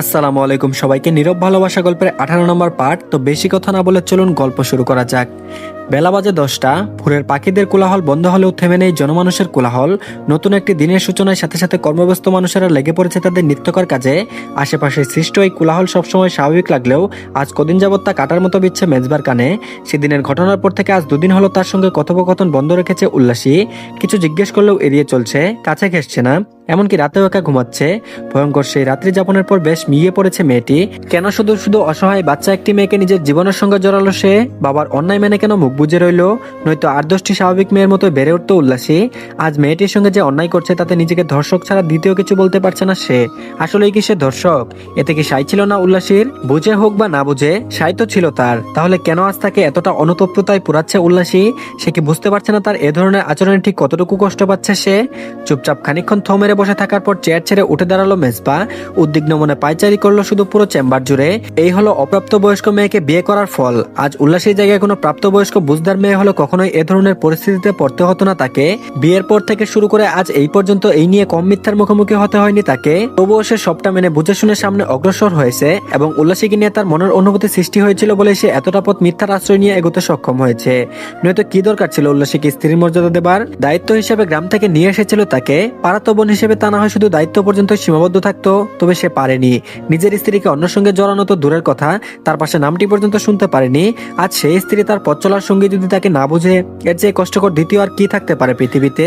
আসসালামু আলাইকুম সবাইকে। নীরব ভালোবাসা গল্পের আঠারো নম্বর পার্ট তো বেশি কথা না বলে চলুন গল্প শুরু করা যাক। বেলা বাজে দশটা। ভোরের পাখিদের কোলাহল বন্ধ হলেও থেমে নেই জনমানুষের কোলাহল। নতুন একটি দিনের সূচনার সাথে সাথে কর্মব্যস্ত মানুষেরা লেগে পড়েছে তাদের নিত্যকর কাজে। আশেপাশে সৃষ্ট এই কোলাহল সবসময় স্বাভাবিক লাগলেও আজ কদিন যাবৎ তা কাটার মতো বিচ্ছে মেজবার কানে। সেদিনের ঘটনার পর থেকে আজ দুদিন হলো তার সঙ্গে কথোপকথন বন্ধ রেখেছে উল্লাসী। কিছু জিজ্ঞেস করলেও এড়িয়ে চলছে, কাছে ঘেসছে না। এমনকি রাতেও একা ঘুমাচ্ছে। ভয়ঙ্কর সেই রাত্রি যাপনের পর বেশ মিয়ে পড়েছে মেয়েটি। কেন শুধু শুধু অসহায় বাচ্চা একটি মেয়েকে নিজের জীবনের সঙ্গে জড়ালো সে? বাবার অন্যায় মেনে কেন মুখ বুঝে রইল? নয়তো আর দশটি স্বাভাবিক মেয়ের মতো বেড়ে উঠতো উল্লাসী? আজ মেয়েটির সঙ্গে যে অন্যায় করছে, তাতে নিজেকে ধর্ষক ছাড়া দ্বিতীয় কিছু বলতে পারছে না সে। আসলেই কি সে ধর্ষক? এতে কি সাই ছিল না উল্লাসীর? বুঝে হোক বা না বুঝে, সাই তো ছিল তার। তাহলে কেন আজ তাকে এতটা অনুতপ্ততায় পুরাচ্ছে উল্লাসী? সে কি বুঝতে পারছে না তার এ ধরনের আচরণে ঠিক কতটুকু কষ্ট পাচ্ছে সে? চুপচাপ খানিকক্ষণ থ মেরে বসে থাকার পর চেয়ার ছেড়ে উঠে দাঁড়াল মেজবা। উদ্বিগ্ন মনে পায়চারি করল শুধু পুরো চেম্বার জুড়ে। এই হলো অপ্রাপ্ত বয়স্ক মেয়েকে বিয়ে করার ফল। আজ উল্লাসী জায়গায় কোনো প্রাপ্তবয়স্ক বুঝদার মেয়ে হলে কখনোই এ ধরনের পরিস্থিতিতে পড়তে হতো না তাকে। বিয়ের পর থেকে শুরু করে আজ এই পর্যন্ত এই নিয়ে কম মিথ্যার মুখোমুখি হতে হয়নি তাকে। তবুও সে সবটা মেনে বুঝে শুনে সামনে অগ্রসর হয়েছে এবং উল্লাসীকে নিয়ে তার মনের অনুভূতি সৃষ্টি হয়েছিল বলে সে এতটা পথ মিথ্যার আশ্রয় নিয়ে এগোতে সক্ষম হয়েছে। নয়তো কি দরকার ছিল উল্লাসীকে স্ত্রীর মর্যাদা দেবার? দায়িত্ব হিসেবে গ্রাম থেকে নিয়ে এসেছিল তাকে। পাড়াতো বোন হিসেবে তা না হয় শুধু দায়িত্ব পর্যন্ত সীমাবদ্ধ থাকতো, তবে সে পারেনি। নিজের স্ত্রীকে অন্য সঙ্গে জড়ানো তো দূরের কথা, তার পাশে নামটি পর্যন্ত শুনতে পারেনি। আজ সেই স্ত্রী তার পথ চলার সঙ্গে যদি তাকে না বুঝে, এর চেয়ে কষ্টকর দ্বিতীয় আর কি থাকতে পারে পৃথিবীতে?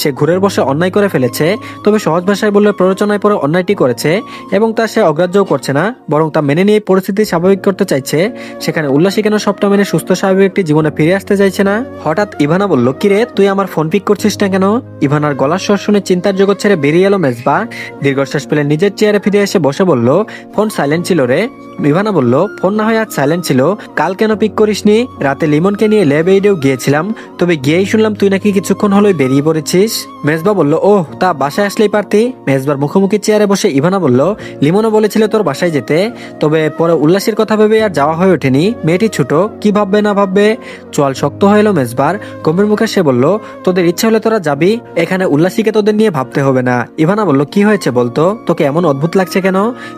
সে ঘুরের বসে অন্যায় করে ফেলেছে, তবে সহজ ভাষায় বললে প্ররোচনায় পরে অন্যায়টি করেছে, এবং তা সে অগ্রাহ্যও করছে না, বরং তা মেনে নিয়ে পরিস্থিতি স্বাভাবিক করতে চাইছে। সেখানে উল্লাসী কেন সবটা মেনে সুস্থ স্বাভাবিক একটি জীবনে ফিরে আসতে চাইছে না? হঠাৎ ইভানা বলল কিরে তুই আমার ফোন পিক করছিস না কেন? ইভানার গলার স্বর শুনে চিন্তার জগৎ ছেড়ে বেরিয়ে এলো মেজবা। দীর্ঘশ্বাস পেলে নিজের চেয়ারে ফিরে এসে বসে বলল, ফোন সাইলেন্ট ছিল রে। ইভানা বলল, ফোন না হয় আজ সাইলেন্ট ছিল। কাল কেন পিক করিসনি? রাতে লিমনকে নিয়ে ল্যাব এইডেও গিয়েছিলাম। তবে গিয়েই শুনলাম তুই নাকি কিছুক্ষণ হলোই বেরিয়ে পড়েছিস। মেজবা বলল, ওহ, তা বাসায় আসলেই পারতি? মেজবার মুখোমুখি চেয়ারে বসে ইভানা বলল, লিমনও বলেছিল তোর বাসায় যেতে। তবে পরে উল্লাসের কথা ভেবে আর যাওয়া হয়ে ওঠেনি। মেয়েটি ছোট, কি ভাববে না ভাববে? চোয়াল শক্ত হয়ে এলো মেজবার। গম্ভীর মুখে সে বলল, তোদের ইচ্ছা হলে তোরা যাবি। এখানে উল্লাসীকে তোদের নিয়ে ভাবতে হবে না। ইভানা বলল, কি হয়েছে বলতো? তোকে এমন অদ্ভুত লাগছে কেন?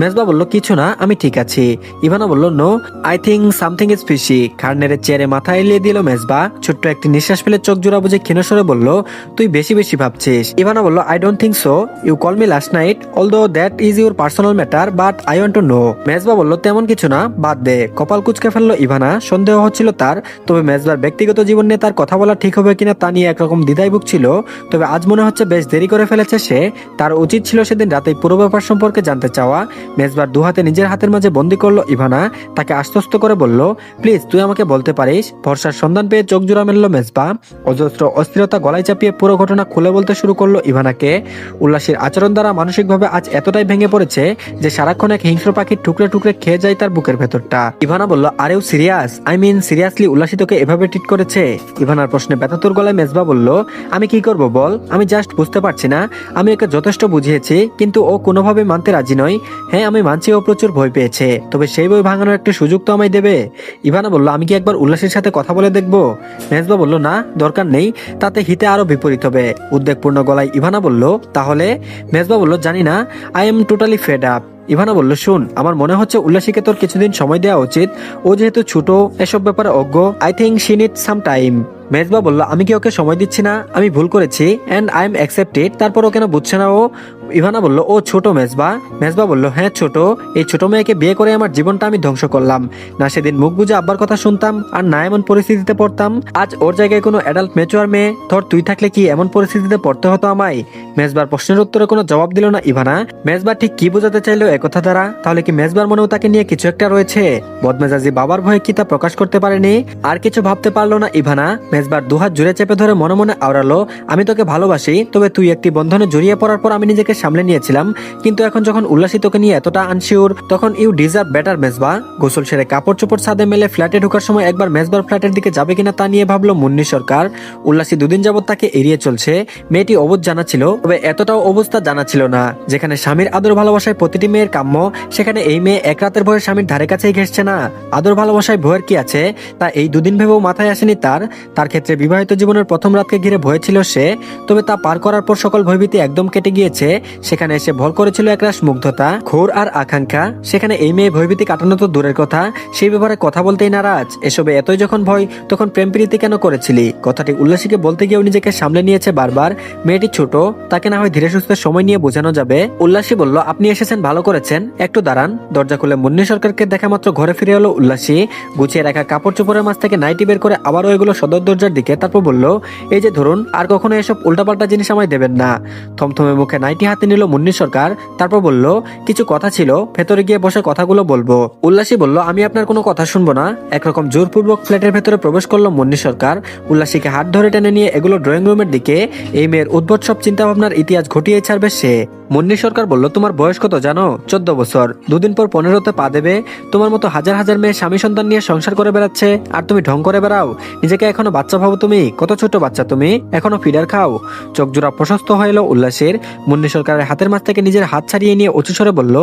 মেজবা বলল, কিছু না, আমি ঠিক আছি। ইভানা বলল, no, I think something is fishy. খার্নের চেয়ারে মাথা এলিয়ে দিল মেজবা। ছোট্ট একটি নিঃশ্বাস ফেলে চোখ জোড়া বুঝে ক্ষীণস্বরে বলল, তুই বেশি বেশি ভাবছিস। ইভানা বলল I don't think so you call me last night although that is your personal matter but I want to know Mezba বলল, তেমন কিছু না, বাদ দে। কপাল কুচকে ফেলল ইভানা। সন্দেহ হচ্ছিল তার, তবে মেজবার ব্যক্তিগত জীবন নিয়ে তার কথা বলা ঠিক হবে কিনা তা নিয়ে একরকম দ্বিধায় ভুগছিল তবে আজ মনে হচ্ছে বেশ দেরি করে ফেলেছে সে। তার উচিত ছিল সেদিন রাতে পুরো ব্যাপার সম্পর্কে জানতে চাওয়া। মেজবার দু হাতে নিজের হাতের মাঝে বন্দি করল ইভানা। তাকে আশ্বস্ত করে বলল, প্লিজ, তুই আমাকে বলতে পারিস? ভরসার সন্ধান পেয়ে চোখ জোড়া মেললো মেজবা। অজস্র অস্থিরতা গলায় চাপিয়ে পুরো ঘটনা খুলে বলতে শুরু করল ইভানাকে। উল্লাসীর আচরণ দ্বারা মানসিকভাবে আজ এতটাই ভেঙে পড়েছে যে সারাক্ষণ এক হিংস্র পাখির টুকরে টুকরে খেয়ে যায় তার বুকের ভেতরটা। ইভানা বলল আরেও সিরিয়াস? আই মিন সিরিয়াসলি উল্লাসিতকে এভাবে ট্রিট করেছে? ইভানার প্রশ্নে ব্যথাতুর গলায় মেজবা বলল, আমি কি করব বল? আমি জাস্ট বুঝতে পারছি না। আমি ওকে যথেষ্ট বুঝিয়েছি, কিন্তু ও কোনোভাবে মানতে রাজি নয়। হ্যাঁ আমি মানছি ও প্রচুর ভয় পেয়েছে, তবে সেই বই ভাঙানোর একটা সুযোগ তো আমায় দেবে। ইভানা বলল, আমি কি একবার উল্লাসের সাথে কথা বলে দেখব? মেজবা বলল, না, দরকার নেই, তাতে হিতে আরও বিপরীত হবে। উদ্বেগপূর্ণ গলায় ইভানা বলল, তাহলে? মেজবা বলল, জানি না I am totally fed up Ivana বলল, শুন, আমার মনে হচ্ছে উল্লাসীকে তোর কিছুদিন সময় দেওয়া উচিত, ও যেহেতু ছোট, এসব ব্যাপারে অজ্ঞ I think she need some time Mezba বলল, আমি কি ওকে সময় দিচ্ছি না? আমি ভুল করেছি অ্যান্ড আই এম অ্যাকসেপ্টেড তারপর ও কেন বুঝছে না ও? ইভানা বলল, ও ছোট মেজবা। মেজবা বলল হ্যাঁ ছোট। এই ছোট মেয়েকে বিয়ে করে আমার জীবনটা আমি ধ্বংস করলাম। না, সেদিন মুখ বুঝে আব্বার কথা শুনতাম, আর না এমন পরিস্থিতিতে পড়তাম। আজ ওর জায়গায় কোনো অ্যাডাল্ট মেচুয়ার মেয়ে। ধর, তুই থাকলে কি এমন পরিস্থিতিতে পড়তে হতো আমায়? মেজবার প্রশ্নের উত্তরে কোনো জবাব দিল না ইভানা। মেজবা ঠিক কি বোঝাতে চাইলো একথা দ্বারা? তাহলে কি মেজবার মনেও তাকে নিয়ে কিছু একটা রয়েছে? বদমেজাজি বাবার ভয়ে কি তা প্রকাশ করতে পারেনি? আর কিছু ভাবতে পারল না ইভানা। মেজবার দুহাত জুড়ে চেপে ধরে মনে মনে আওড়ালো, আমি তোকে ভালোবাসি, তবে তুই একটি বন্ধনে জড়িয়ে পড়ার পর আমি নিজেকে সামলে নিয়েছিলাম। কিন্তু এখন যখন উল্লাসী তোকে নিয়ে এতটা আনশিওর তখন ইউ ডিজার্ভ বেটার মেজবা গোসল সেরে কাপড় চোপড় ছাদে মেলে ফ্ল্যাটে ঢোকার সময় একবার মেজবার ফ্ল্যাটের দিকে যাবে কিনা তা নিয়ে ভাবলো মুন্নি সরকার। উল্লাসী দুদিন যাবত তাকে এড়িয়ে চলছে। মেয়েটি অবুধ জানা ছিল তবে এতটাও অবস্থা জানা ছিল না। যেখানে স্বামীর আদর ভালোবাসায় প্রতিটি মেয়ের কাম্য, সেখানে এই মেয়ে এক রাতের ভয়ে স্বামীর ধারে কাছেই ঘেসছে না। আদর ভালোবাসায় ভয়ের কি আছে? তা এই দুদিন ভেবেও মাথায় আসেনি তার। তার তার ক্ষেত্রে বিবাহিত জীবনের প্রথম রাতকে ঘিরে ভয় ছিল সে, তবে তা পার করার পর সকল ভয়ভীতি একদম কেটে গিয়েছে। সেখানে এসে ভর করেছিল একরাশ মুগ্ধতা ঘোর আর আকাঙ্ক্ষা। সেখানে এই মেয়ে ভয়ভীতি কাটানো তো দূরের কথা, সেই ব্যাপারে কথা বলতেই নারাজ। এসবে এতই যখন ভয়, তখন প্রেম প্রীতি কেন করেছিলি? কথাটি উল্লাসীকে বলতে গিয়েও নিজেকে সামলে নিয়েছে বারবার। মেয়েটি ছোট, তাকে না হয় ধীরে সুস্থে সময় নিয়ে বোঝানো যাবে। উল্লাসী বলল, আপনি এসেছেন, ভালো করেছেন। একটু দাঁড়ান। দরজা খুলে মুন্নি সরকারকে দেখা মাত্র ঘরে ফিরে এলো উল্লাসী। গুছিয়ে রাখা কাপড় চোপড়ের মাছ থেকে নাইটি বের করে আবারও এগুলো সদর দরজার দিকে তারপর বলল, এই যে ধরুন, আর কখনো এসব উল্টাপাল্টা জিনিস আমায় দেবেন না। থমথমে মুখে নাইটি হাতে নিল মুন্নি সরকার, তারপর বলল, কিছু কথা ছিল, ভেতরে গিয়ে বসে কথাগুলো বলব। উল্লাসী বলল, আমি আপনার কোনো কথা শুনব না। একরকম জোরপূর্বক ফ্ল্যাটের ভেতরে প্রবেশ করল মুন্নি সরকার। উল্লাসীকে হাত ধরে টেনে নিয়ে এগুলো ড্রয়িং রুমের দিকে, এই মেয়ের উদ্ভট সব চিন্তা ভাবনার ইতিহাস ঘটিয়ে ছাড়বে সে। মুন্নি সরকার বলল, তোমার বয়স কত জানো? চোদ্দ বছর। দুদিন পর পনেরোতে পা দেবে। তোমার মতো হাজার হাজার মেয়ে স্বামী সন্তান নিয়ে সংসার করে বেড়াচ্ছে, আর তুমি ঢং করে বেড়াও? নিজেকে এখনও বাচ্চা ভাবো তুমি, কত ছোট বাচ্চা তুমি? এখনও ফিডার খাও? চোখ জোড়া প্রশস্ত হয়ে এলো উল্লাসের। মুন্নি সরকারের হাতের মাছ থেকে নিজের হাত ছাড়িয়ে নিয়ে উঁচু স্বরে বলল,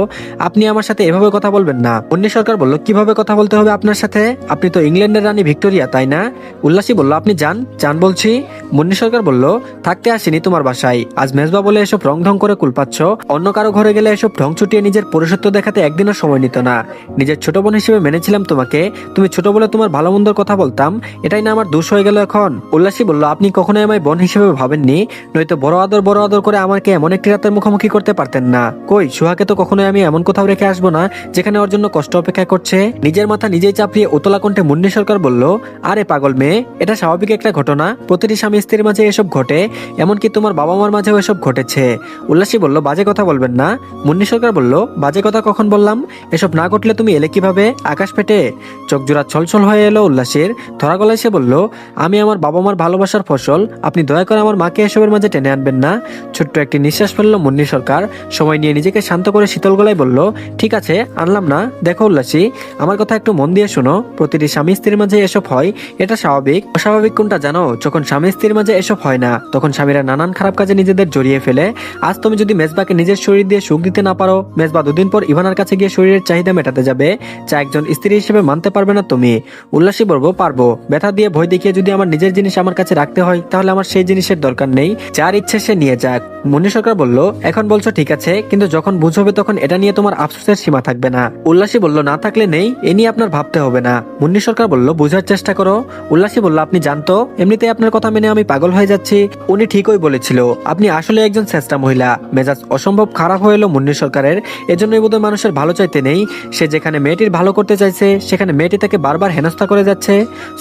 আপনি আমার সাথে এভাবে কথা বলবেন না। মুন্নি সরকার বলল, কীভাবে কথা বলতে হবে আপনার সাথে? আপনি তো ইংল্যান্ডের রানী ভিক্টোরিয়া, তাই না? উল্লাসী বলল, আপনি যান যান বলছি। মুন্নি সরকার বলল, থাকতে আসিনি তোমার বাসায়। আজ মেজবা বলে এসব রং ঢং করে কুলপাচ্ছ। অন্য কারও ঘরে গেলে এসব ঢং ছুটিয়ে নিজের পুরুষত্ব দেখাতে একদিনও সময় নিত না। নিজের ছোট বোন হিসেবে মেনেছিলাম তোমাকে। তুমি ছোট বলে তোমার ভালো মন্দর কথা বলতাম। এটাই না আমার দোষ হয়ে গেল এখন। উল্লাসী বলল, আপনি কখনোই আমায় বোন হিসেবে ভাবেননি, নয়তো বড় আদর বড় আদর করে আমাকে এমন একটি রাতের মুখোমুখি করতে পারতেন না। কই, সুহাকে তো কখনোই আমি এমন কোথাও রেখে আসব না, যেখানে ওর জন্য কষ্ট অপেক্ষা করছে? নিজের মাথা নিজেই চাপড়িয়ে উতলা কণ্ঠে মুন্নি সরকার বলল, আরে পাগল মেয়ে, এটা স্বাভাবিক একটা ঘটনা। প্রতিটি স্বামী স্ত্রীর মাঝে এসব ঘটে, এমনকি তোমার বাবা মার মাঝেও এসব ঘটেছে। উল্লাসী বলল, বাজে কথা বলবেন না। মুন্নি সরকার বলল, বাজে কথা কখন বললাম? এসব না ঘটলে তুমি এলে কীভাবে? আকাশ পেটে চোখ জোড়া ছলছল হয়ে এলো উল্লাসের। ধরা গলায় সে বলল আমি আমার বাবা মার ভালোবাসার ফসল, আপনি দয়া করে আমার মাকে এসবের মাঝে টেনে আনবেন না। ছোট্ট একটি নিঃশ্বাস ফেলল মুন্নি সরকার। সময় নিয়ে নিজেকে শান্ত করে শীতল গলায় বলল, ঠিক আছে, আনলাম না। দেখো উল্লাসী, আমার কথা একটু মন দিয়ে শোনো। প্রতিটি স্বামী স্ত্রীর মাঝে এসব হয়, এটা স্বাভাবিক। অস্বাভাবিক কোনটা জানো? যখন স্বামী স্ত্রীর মাঝে এসব হয় না, তখন স্বামীরা নানান খারাপ কাজে নিজেদের জড়িয়ে ফেলে। আজ তুমি যদি মেজবাকে নিজের শরীর দিয়ে সুখ দিতে না পারো, মেজবা দুদিন পর ইভানার কাছে গিয়ে শরীরের চাহিদা মেটাতে যাবে। যা একজন স্ত্রী হিসেবে মানতে পারবে না তুমি। উল্লাসী বলব, পারব। ব্যথা দিয়ে ভয় দেখিয়ে যদি আমার নিজের জিনিস আমার কাছে রাখতে হয়, তাহলে আমার সেই জিনিসের দরকার নেই। যার ইচ্ছে সে নিয়ে যাক। মুন্নি সরকার বলল, এখন বলছো ঠিক আছে, কিন্তু যখন বুঝবে তখন এটা নিয়ে তোমার আফসোসের সীমা থাকবে না। উল্লাসী বলল, না থাকলে নেই, এ নিয়ে আপনার ভাবতে হবে না। মুন্নি সরকার বলল, বোঝার চেষ্টা করো। উল্লাসী বলল, আপনি জানতো? এমনিতেই আপনার কথা মেনে আমি পাগল হয়ে যাচ্ছি। উনি ঠিকই বলেছিল, আপনি আসলে একজন শ্রেষ্ঠা মহিলা। মেজাজ অসম্ভব খারাপ হয়ে এলো মুন্নি সরকারের। এজন্যই বোধহয় মানুষের ভালো চাইতে নেই। সে যেখানে মেয়েটির ভালো করতে চাইছে, সেখানে মেয়েটি তাকে বারবার হেনস্থা করে যাচ্ছে।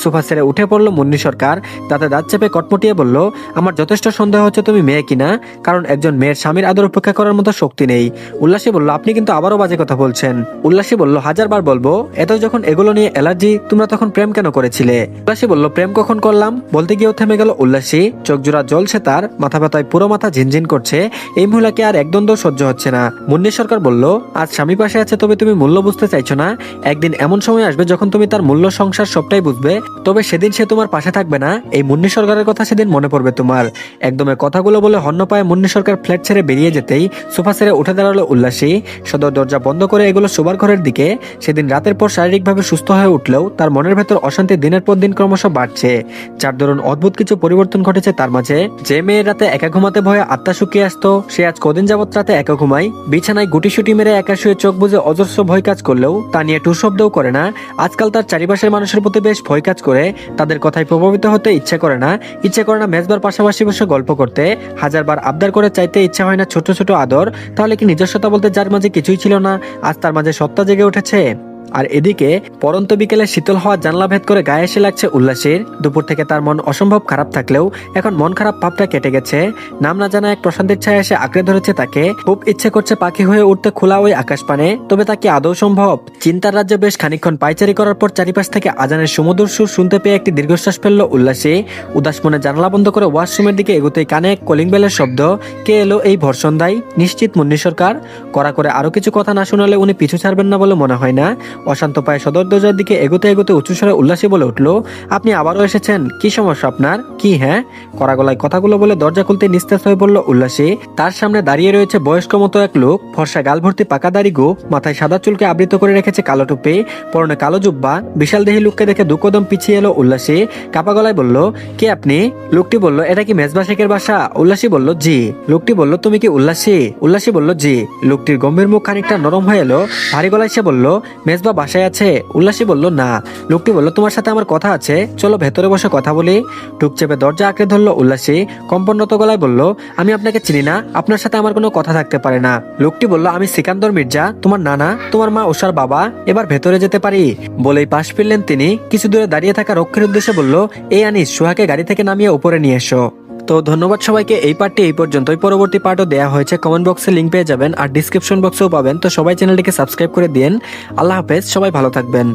সোফা ছেড়ে উঠে পড়ল মুন্নি সরকার তাতে দাঁত চেপে কটমটিয়ে বলল, আমার যথেষ্ট সন্দেহ হচ্ছে তুমি মেয়ে কিনা, কারণ একজন মেয়ের স্বামীর আদর উপেক্ষা করার মতো শক্তি নেই। উল্লাসী বলল, আপনি কিন্তু আবারও বাজে কথা বলছেন। উল্লাসী বলল, হাজারবার বলব, এত যখন এগুলো নিয়ে অ্যালার্জি, তোমরা তখন প্রেম কেন করেছিলে? উল্লাসী বলল, প্রেম কখন করলাম? বলতে গিয়েও থেমে গেল উল্লাসী। চোখ জোড়া জ্বলছে তার, মাথা ব্যথায় পুরো মাথা ঝিনঝিন করছে। এই মহিলাকে আর একদম সহ্য হচ্ছে না। মুন্নি সরকার বলল, আজ স্বামী পাশে আছে তবে তুমি মূল্য বুঝতে চাইছো না। একদিন এমন সময় আসবে যখন তুমি তার মূল্য সংসার সবটাই বুঝবে, তবে সেদিন সে তোমার পাশে থাকবে না? এই মুন্নি সরকারের কথা সেদিন মনে পড়বে তোমার। একদমে কথাগুলো বলে হন্য পায়ে মুন্নি সরকার ফ্ল্যাট ছেড়ে বেরিয়ে যেতেই সোফা ছেড়ে উঠে দাঁড়াল উল্লাসী। সদর দরজা বন্ধ করে এগুলো শোবার ঘরের দিকে। সেদিন রাতের পর শারীরিকভাবে সুস্থ হয়ে উঠলেও তার মনের ভেতর অশান্তি দিনের পর দিন ক্রমশ বাড়ছে। যার দরুন অদ্ভুত কিছু পরিবর্তন ঘটেছে তার মাঝে। যে মেয়ের রাতে একা ঘুমাতে ভয়ে আত্মা শুকিয়ে আসতো, সে আজ কদিন যাবৎ রাতে একা ঘুমায়। বিছানায় গুটিসুটি মেরে একা শুয়ে চোখ বুঝে অজস্র ভয় কাজ করলেও তা নিয়ে টু শব্দও করে না। আজকাল তার চারিপাশের মানুষের প্রতি বেশ ভয় কাজ করে। তাদের কথায় প্রভাবিত হতে ইচ্ছে করে না, ইচ্ছে করে না মেজবার পাশাপাশি বসে গল্প করতে। হাজারবার আবদার করে চাইতে ইচ্ছা হয় না ছোট ছোট আদর, তাহলে কি নিজস্বতা বলতে যার মাঝে কিছুই ছিল না? আজ তার মাঝে সত্তা জেগে উঠেছে। আর এদিকে পরন্ত বিকেলে শীতল হওয়া জানলা ভেদ করে গায়ে এসে লাগছে উল্লাসের। দুপুর থেকে তার মন অসম্ভব খারাপ থাকলেও এখন মন খারাপ ভাবটা কেটে গেছে। নাম না জানা এক প্রশান্তির ছায়া এসে আঁকড়ে ধরেছে তাকে। খুব ইচ্ছে করছে পাখি হয়ে উঠতে খোলা ওই আকাশ পানে, তবে তাকে আদৌ সম্ভব? চিন্তার রাজ্যে বেশ খানিক্ষণ পাইচারি করার পর চারিপাশ থেকে আজানের সমুদ্র সুর শুনতে পেয়ে একটি দীর্ঘশ্বাস ফেলল উল্লাসে। উদাস মনে জানলা বন্ধ করে ওয়াশরুমের দিকে এগোতেই কানে কলিং বেলের শব্দ, কে এলো এই ভরসন্দাই নিশ্চিত মুন্নি সরকার? করা করে আরও কিছু কথা না শোনালে উনি পিছু ছাড়বেন না বলে মনে হয় না। অশান্ত পায়ে সদর দরজার দিকে এগোতে এগোতে উঁচুস্বরে উল্লাসী বলে উঠল, আপনি আবারও এসেছেন? কি সমস্যা আপনার? কি হ্যাঁ? কড়া গলায় কথাগুলো বলে দরজা খুলতে নিস্তেজ হয়ে পড়ল উল্লাসী, তার সামনে দাঁড়িয়ে রয়েছে বয়স্ক মতো এক লোক। ফর্সা গাল ভর্তি পাকা দাড়ি গোপ, মাথায় সাদা চুলকে আবৃত করে রেখেছে কালো টুপি, পরনে কালো জুব্বা। বিশাল দেহি লোককে দেখে দু কদম পিছিয়ে এলো উল্লাসী। কাপা গলায় বলল, কে আপনি? লোকটি বলল, এটা কি মেজবা শেখের বাসা? উল্লাসী বলল, জি। লোকটি বলল, তুমি কি উল্লাসী? উল্লাসী বলল, জি। লোকটির গম্ভীর মুখ খানিকটা নরম হয়ে এলো। ভারী গলায় সে বলল, মেজবা বাসায় আছে? উল্লাসী বলল, না। লোকটি বলল, তোমার সাথে আমার কথা আছে। চলো ভেতরে বসে কথা বলি। টুক চেপে দরজা আঁকড়ে ধরলো উল্লাসী। কম্পনত গলায় বলল, আমি আপনাকে চিনি না। আপনার সাথে আমার কোনো কথা থাকতে পারে না। লোকটি বলল, আমি সিকান্দর মির্জা। তোমার নানা, তোমার মা ওষার বাবা। এবার ভেতরে যেতে পারি। বলেই পাশ ফিরলেন তিনি। কিছু দূরে দাঁড়িয়ে থাকা রক্ষীর উদ্দেশ্যে বলল, এই আনিস, সোহাকে গাড়ি থেকে নামিয়ে উপরে নিয়ে এসো। তো ধন্যবাদ সবাইকে, এই পার্টটি এই পর্যন্তই। পরবর্তী পার্টও দেওয়া হয়েছে কমেন্ট বক্সে লিঙ্ক পেয়ে যাবেন আর ডিসক্রিপশন বক্সেও পাবেন। তো সবাই চ্যানেলটিকে সাবস্ক্রাইব করে দিন আল্লাহ হাফেজ, সবাই ভালো থাকবেন।